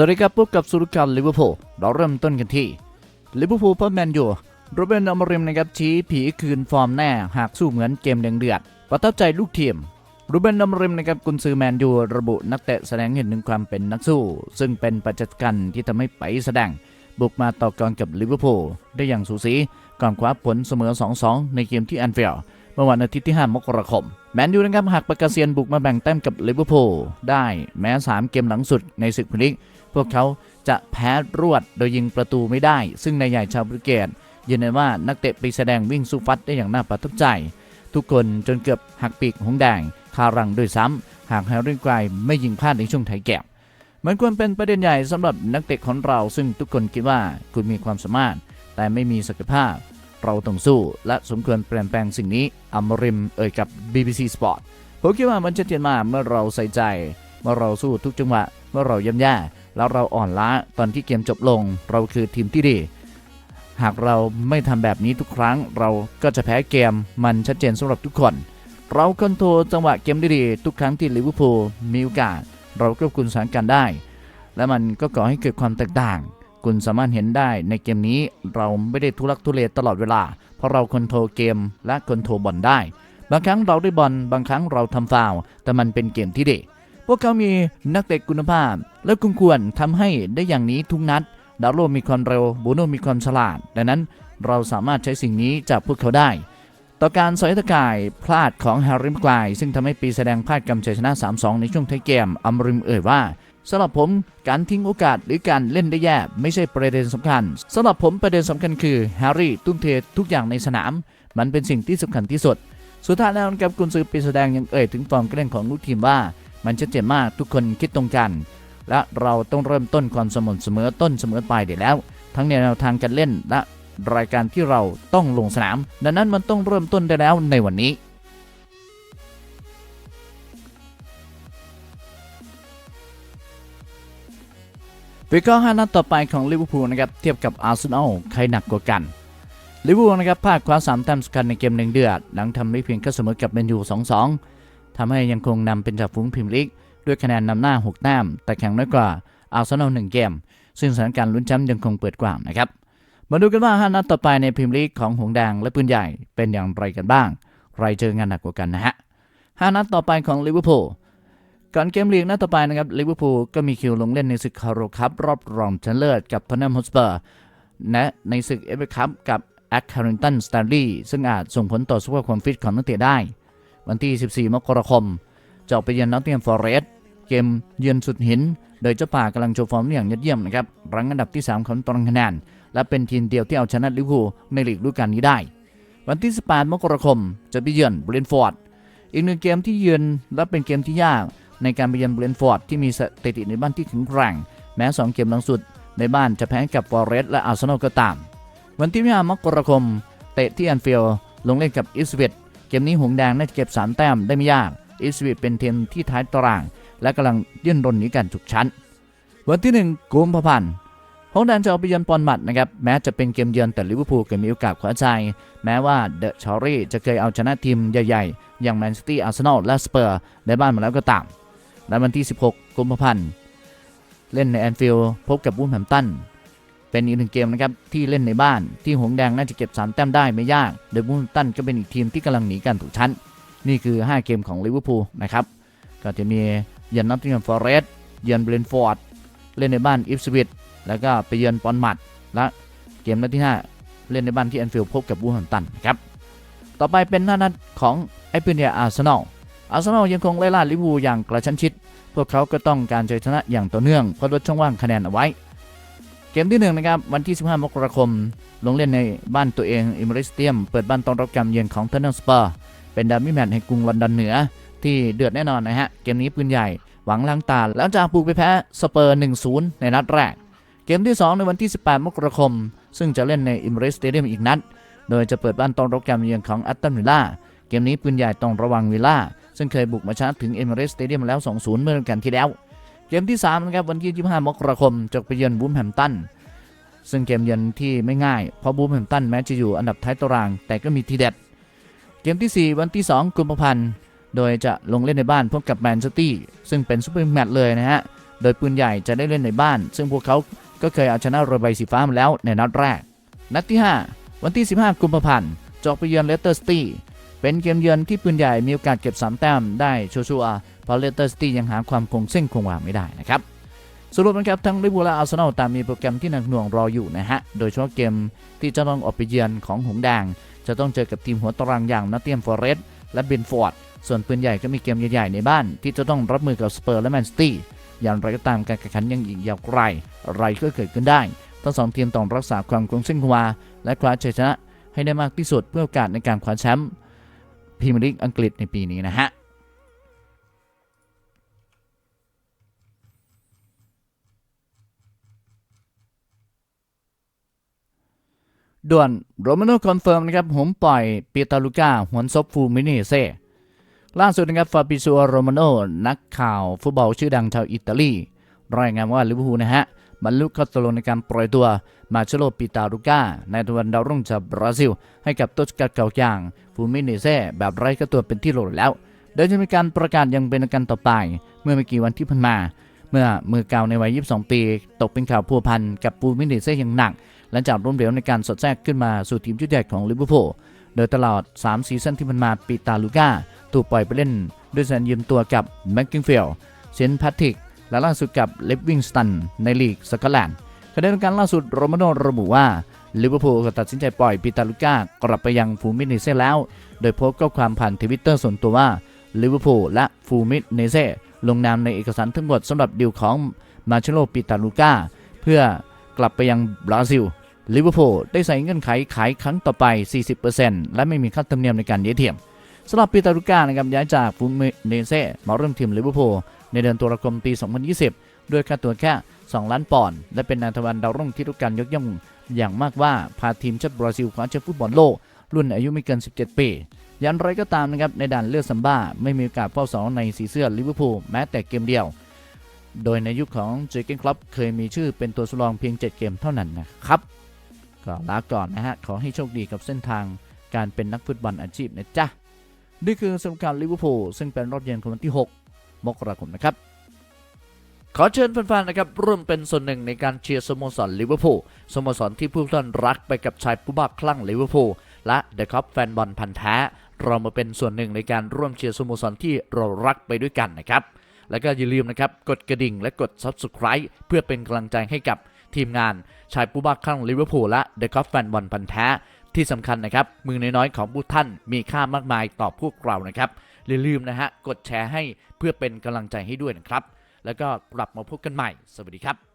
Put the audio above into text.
สวัสดีครับพบกับสุรการลิเวอร์พูลเราเริ่มต้นกันที่ลิเวอร์พูลพบแมนยูโรเบนอมริมนะครับชี้ผีคืนฟอร์มแน่หากสู้เหมือนเกมแดงเดือดประทับใจลูกทีมโรเบนอมริมนะครับกุนซือแมนยูระบุนักเตะแสดงเห็นถึงความเป็นนักสู้ ซึ่งเป็นปัจจัยกันที่ทำให้ไปแสดง บุกมาต่อกรกับลิเวอร์พูลได้อย่างสูสีก่อนคว้าผลเสมอ 2-2 ในเกมที่แอนฟิลด์เมื่อวันอาทิตย์ที่ 5 มกราคม แมนยูนะครับหักปากกาเซียนบุกมาแบ่งแต้มกับลิเวอร์พูลได้แม้ 3 เกมหลังสุดในศึกพรีเมียร์ลีก วกเขาจะแพ้รวดโดยยิงประตูไม่ได้ ซึ่งนายใหญ่ชาวบริเกตยืนยันว่านักเตะไปแสดงวิ่งสู้ฟัดได้อย่างน่าประทับใจ ทุกคนจนเกือบหักปีกหงแดงคารังด้วยซ้ำหากแฮร์รี่ไกรไม่ยิงพลาดในช่วงไทยแก็บมันควรเป็นประเด็นใหญ่สำหรับนักเตะของเรา ซึ่งทุกคนคิดว่าคุณมีความสามารถ แต่ไม่มีศักยภาพ เราต้องสู้ และสมควรเปลี่ยนแปลงสิ่งนี้อัมริมเอ่ยกับ BBC Sport ผมคิดว่ามันชัดเจนมากเมื่อเราใส่ใจ เมื่อเราสู้ทุกจังหวะ เมื่อเราย่ำแย่ แล้วเราอ่อนล้าตอนที่เกมจบลง เราคือทีมที่ดี หากเราไม่ทำแบบนี้ทุกครั้ง เราก็จะแพ้เกมมันชัดเจนสำหรับทุกคน เราคอนโทรลจังหวะเกมได้ดี ทุกครั้งที่ลิเวอร์พูลมีโอกาส เราควบคุมสถานการณ์ได้ และมันก็ก่อให้เกิดความแตกต่าง คุณสามารถเห็นได้ในเกมนี้เราไม่ได้ทุลักทุเลตลอดเวลา เพราะเราคอนโทรลเกมและคอนโทรลบอลได้ บางครั้งเราได้บอลบางครั้งเราทำฟาวแต่มันเป็นเกมที่ดี พวกเขามีนักเตะคุณภาพ และคุณควรทำให้ได้อย่างนี้ทุกนัด ดาวโลมีความเร็วบูโนมีความฉลาด ดังนั้นเราสามารถใช้สิ่งนี้จากพวกเขาได้ ต่อการสอยตะกายพลาดของแฮร์ริมกวาย ซึ่งทำให้ปีแสดงพลาดกำชัยชนะ 3-2 ในช่วงท้ายเกมอัมริมเอ่ยว่าสำหรับผมการทิ้งโอกาสหรือการเล่นได้แย่ไม่ใช่ประเด็นสำคัญสำหรับผมประเด็นสำคัญคือแฮร์รี่ทุ่มเททุกอย่างในสนาม มันเป็นสิ่งที่สำคัญที่สุด สุดท้ายแล้วนะครับกุนซือปีแสดงยังเอ่ยถึงฟอร์มการเล่นของลูกทีมว่า มันชัดเจนมากทุกคนคิดตรงกัน และเราต้องเริ่มต้นความสม่ำเสมอต้นเสมอปลายเดี๋ยวแล้ว ทั้งในแนวทางการเล่นและรายการที่เราต้องลงสนาม ดังนั้นมันต้องเริ่มต้นได้แล้วในวันนี้วิเคราะห์5นัดต่อไปของลิเวอร์พูลนะครับเทียบกับอาร์เซนอลใครหนักกว่ากันลิเวอร์พูลนะครับพลาดคว้า3แต้มสำคัญในเกมหนึ่งเดือดหลังทำได้เพียงแค่เสมอกับแมนยู 2-2 ทำให้ยังคงนำเป็นจ่าฝูงพรีเมียร์ลีก ด้วยคะแนนนำหน้า 6 แต้ม แต่แข่งน้อยกว่าอาร์เซนอล1เกม ซึ่งสถานการณ์ลุ้นแชมป์ยังคงเปิดกว้างนะครับ มาดูกันว่า 5 นัดต่อไปในพรีเมียร์ลีกของหงแดงและปืนใหญ่เป็นอย่างไรกันบ้าง ใครเจองานหนักกว่ากันนะฮะ 5 นัดต่อไปของลิเวอร์พูลก่อนเกมลีกนัดต่อไปนะครับลิเวอร์พูลก็มีคิวลงเล่นในศึกคาร์โรคัพรอบรองชนะเลิศกับทอนแนมฮอสเปอร์และในศึกเอฟเอคัพกับแอคคารินตันสแตนลีย์ซึ่งอาจส่งผลต่อสภาพความฟิตของนักเตะได้ วันที่ 14 มกราคมจะไปเยือนนอตติงแฮมฟอร์เรสต์เกมเยือนสุดหิน โดยเจ้าป่ากำลังโชว์ฟอร์มอย่างยอดเยี่ยมนะครับรั้งอันดับที่ 3ของตารางคะแนนและเป็นทีมเดียวที่เอาชนะลิเวอร์พูลในลีกฤดูกาลนี้ได้ วันที่ 18 มกราคมจะไปเยือนบรนฟอร์ดอีกหนึ่งเกมที่เยือนและเป็นเกมที่ยากในการไปเยือนบรนฟอร์ดที่มีสถิติในบ้านที่แข็งแกร่งแม้ 2 เกมหลังสุด ในบ้านจะแพ้กับฟอร์เรสต์และอาร์เซนอลก็ตาม วันที่5มกราคมเตะที่แอนฟิลด์ลงเล่นกับอิสเวต เกมนี้หงแดงน่าจะเก็บ3แต้มได้ไม่ยากอิสเวตเป็นทีมที่ท้ายตาราง และกำลังยื่นรนหนีการฉุกชั้น วันที่1กุมภาพันธ์หงแดงจะออกไปเยือนปอนมัดนะครับแม้จะเป็นเกมเยือนแต่ลิเวอร์พูลก็มีโอกาสคว้าชัยแม้ว่าเดอะชอรี่จะเคยเอาชนะทีมใหญ่ๆ อย่างแมนซิตี้อาร์เซนอลและสเปอร์ในบ้านมาแล้วก็ตามและวันที่ 16 กุมภาพันธ์เล่นในแอนฟิลด์พบกับวูฟแฮมตัน เป็นอีกหนึ่งเกมนะครับที่เล่นในบ้านที่หงแดงน่าจะเก็บ3แต้มได้ไม่ยากโดยวูมตันก็เป็นอีกทีมที่กำลังหนีการถูกชั้น นี่คือ 5 เกมของลิเวอร์พูลนะครับก็จะมีเยือนนอตติงแฮมฟอร์เรสต์เยือนเบรนฟอร์ดเล่นในบ้านอิฟสวิตแล้วก็ไปเยือนปอนมัดและเกมนัดที่ 5 เล่นในบ้านที่แอนฟิลด์พบกับวูฟแฮมตันนะครับต่อไปเป็นหน้านัดของไอเปเนียอาร์เซนอลอาร์เซนอลยังคงไล่ล่าลิเวอร์พูลอย่างกระชั้นชิด พวกเขาก็ต้องการชัยชนะอย่างต่อเนื่องเพื่อลดช่องว่างคะแนนเอาไว้ กมที่1นะครับวันที่ 15 มกราคม ลงเล่นในบ้านตัวเองอิมเรสเตียม เปิดบ้านต้อนรับการเยือนของเทนเนอร์สเปอร์เป็นดาร์บี้แมตช์ให้กรุงลอนดอนเหนือ ที่เดือดแน่นอนนะฮะ เกมนี้ปืนใหญ่หวังล้างตาหลังจากบุกไปแพ้สเปอร์ 1-0 ในนัดแรก เกมที่ 2 ในวันที่ 18 มกราคม ซึ่งจะเล่นในอิมเรสเตเดียมอีกนัด โดยจะเปิดบ้านต้อนรับการเยือนของอัตตันวิลล่าเกมนี้ปืนใหญ่ต้องระวังวิลล่าซึ่งเคยบุกมาชนะถึงเอมิเรสสเตเดียมแล้ว 2-0 เมื่อกาลที่แล้ว เกมที่3นะครับวันที่ 25 มกราคมจะไปเยือนบูมแฮมตันซึ่งเกมเยือนที่ไม่ง่ายเพราะบูมแฮมตันแม้จะอยู่อันดับท้ายตาราง แต่ก็มีทีเด็ด เกมทีสี่4 วันที่ 2กุมภาพันธ์โดยจะลงเล่นในบ้านพบกับแมนซิตี้ซึ่งเป็นซูเปอร์แมตช์เลยนะฮะโดยปืนใหญ่จะได้เล่นในบ้าน ซึ่งพวกเขาก็เคยเอาชนะเรือใบสีฟ้ามาแล้วในนัดแรก นัดที่ 5 วันที่ 15 กุมภาพันธ์จะอกไปเยือนเลสเตอร์ซิตี้เป็นเกมเยือนที่ปืนใหญ่มีโอกาสเก็บ3แต้มได้ชัวร์ เพราะเลสเตอร์ซิตี้ยังหาความคงเส้นคงวาไม่ได้นะครับสรุปนะครับทั้งลิเวอร์พูลและอาร์เซนอลตางมีโปรแกรมที่หนักหน่วงรออยู่นะฮะ โดยเฉพาะเกมที่จะต้องออกไปเยือนของหงส์แดงจะต้องเจอกับทีมหัวตารางอย่างนัตเตียมฟอร์เรสต์และเบนฟอร์ด ส่วนปืนใหญ่ก็มีเกมใหญ่ๆในบ้าน ที่จะต้องรับมือกับสเปอร์และแมนซิตี้อย่างไรก็ตามการแข่งขันยังอีกยาวไกลอะไรก็เกิดขึ้นได้ ทั้งสองทีมต้องรักษาความคงเส้นคงวาและคว้าชัยชนะให้ได้มากที่สุดเพื่อโอกาสในการคว้าแชมป์พรีเมียร์ลีกอังกฤษในปีนี้นะฮะ ด่วนโรมาโนคอนเฟิร์มนะครับผมปล่อยปีตาลูก้าหวนซบฟูมิเนเซล่าสุดนะครับฟาบิซัวโรมาโนนักข่าวฟุตบอลชื่อดังชาวอิตาลี รายงานว่าลิเวอร์พูลนะฮะบรรลุข้อตกลงในการปล่อยตัวมาเชโลปิตาลูก้าในตะวันดาวรุ่งจากบราซิล ให้กับต้นสังกัดเก่าอย่างฟูมิเนเซแบบไร้ก็ตัวเป็นที่โหลดแล้ว โดยจะมีการประกาศอยังเป็นทางการต่อไป เมื่อไม่กี่วันที่ผ่านมา เมื่อมือเก่าในวัย 22 ปี ตกเป็นข่าวพัวพันกับฟูมิเนเซอย่างหนัก หลังจากร่วมเหลวในการสอดแทรกขึ้นมาสู่ทีมชุดใหญ่ของลิเวอร์พูลโดยตลอด 3 ซีซั่นที่ผ่านมาปีตาลูก้าถูกปล่อยไปเล่นด้วยสัญยืมตัวกับแม็กกิงเฟลเซนต์แพทริกและล่าสุดกับเลฟวิงสตันในลีกสกอตแลนด์ขณะเดียวกันล่าสุดโรมาโนระบุว่าลิเวอร์พูลก็ตัดสินใจปล่อยปีตาลูก้ากลับไปยังฟูมิเนเซ่แล้ว โดยโพสต์ข้อความผ่านทวิตเตอร์ส่วนตัวว่าลิเวอร์พูลและฟูมิเนเซ่ลงนามในเอกสารทั้งหมดสำหรับดีลของมาเชโลปิตาลูก้าเพื่อ กลับไปยังบราซิลลิเวอร์พูลได้ใส่เงื่อนไขขายครั้งต่อไป 40%และไม่มีค่าธรรมเนียมในการย้ายทียมสำหรับปีตาลูก้านะครับย้ายจากฟูมิเนเซ่มาเริ่มทีมลิเวอร์พูลในเดือนตุลาคมปี 2020 ด้วยค่าตัวแค่ 2 ล้านปอนด์และเป็นนายทวันดาวรุ่งที่ทุกการยกย่องอย่างมากว่าพาทีมชาติบราซิลคว้าแชมป์ฟุตบอลโลก รุ่นอายุไม่เกิน 17 ปีอย่างไรก็ตามนะครับในด่านเลือดซัมบ้าไม่มีโอกาสเฝ้าเสาในสีเสื้อลิเวอร์พูลแม้แต่เกมเดียว โดยในยุคของเจเกนคลับเคยมีชื่อเป็นตัวสำรองเพียง 7 เกมเท่านั้นนะครับ ก็ลาก่อนนะฮะ ขอให้โชคดีกับเส้นทางการเป็นนักฟุตบอลอาชีพนะจ๊ะ นี่คือสมการลิเวอร์พูลซึ่งเป็นรอบเย็นของวันที่ 6 มกราคมนะครับ ขอเชิญแฟนๆนะครับร่วมเป็นส่วนหนึ่งในการเชียร์สโมสรลิเวอร์พูลสโมสรที่ผู้ท่านรักไปกับชายผู้บ้าคลั่งลิเวอร์พูลและเดอะคัพแฟนบอลพันธ์แท้เรามาเป็นส่วนหนึ่งในการร่วมเชียร์สโมสรที่เรารักไปด้วยกันนะครับ แล้วก็อย่าลืมนะครับกดกระดิ่งและกด Subscribe เพื่อเป็นกำลังใจให้กับทีมงานชายผู้บ้าคลั่งลิเวอร์พูลและเดอะคอฟแฟนบอลพันธ์แท้ที่สำคัญนะครับ มือน้อยๆของผู้ท่านมีค่ามากมายต่อพวกเรานะครับอย่าลืมนะฮะกดแชร์ให้เพื่อเป็นกำลังใจให้ด้วยนะครับ แล้วก็กลับมาพบกันใหม่ สวัสดีครับ